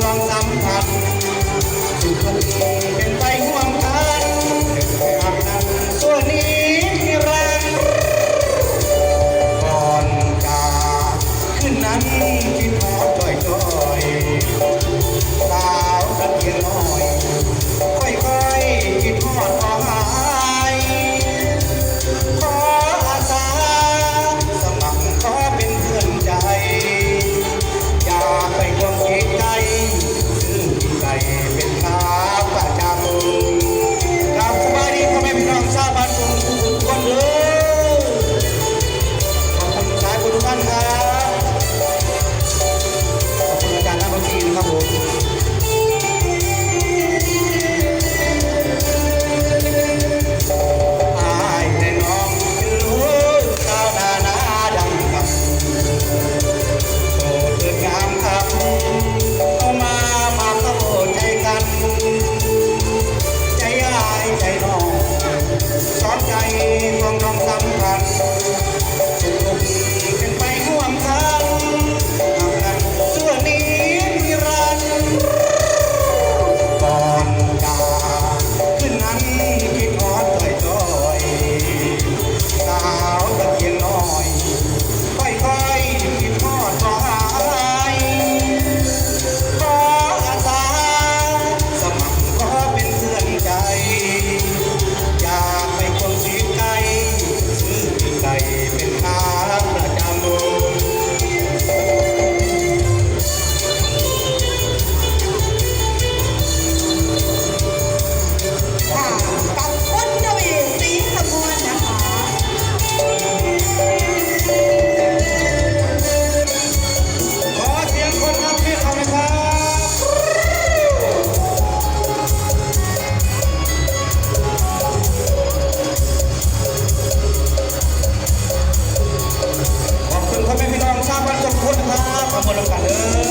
long, long time. คนลงกันเลย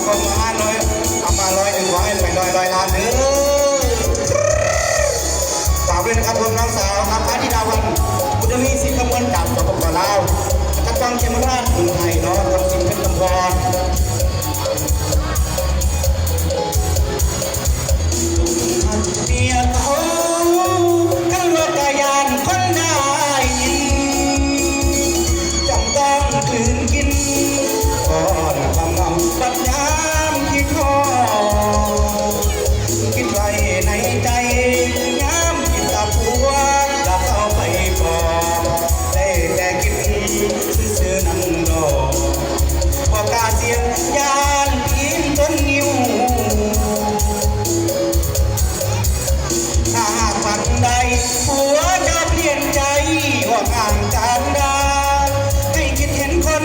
con la. ใดหัวจเปลี่ยนใจว่าห่างจากดาให้คิดเห็นคน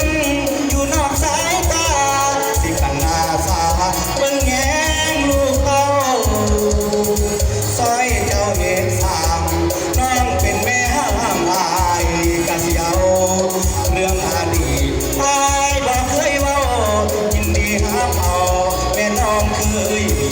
อยู่นอกสายตา สิปัาสาเบิ่งแงงลูกเต้าซอยเจ้าเห็ามน้องเป็นแม่ห้ามอายกเสีวเรื่องอดีตอายบอกเคยว้ายินดีห้ามเอาแน้องเคย